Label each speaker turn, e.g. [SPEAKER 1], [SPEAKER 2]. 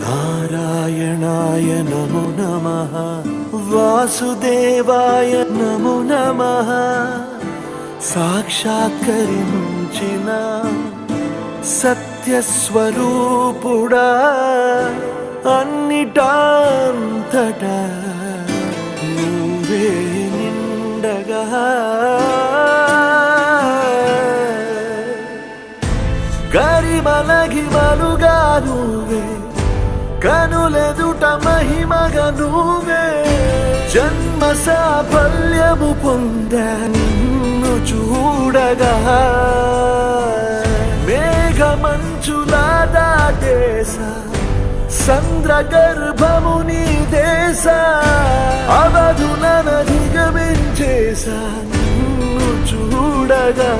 [SPEAKER 1] నారాయణాయ నమో నమ. వాసుదేవాయ నమో నమ. సాక్షాత్కరించిన సత్యస్వరూపుడా అన్నిటాంతట నువ్వే నిండగా. కరిమలగిమలుగా కనులెదుట మహిమగా నువ్వే జన్మ సాఫల్యము పొందా నిన్ను చూడగా. మేఘమంచులా దాటేస సంద్ర గర్భము నీ దేశ అవధున దిగమించేసా నిన్ను చూడగా.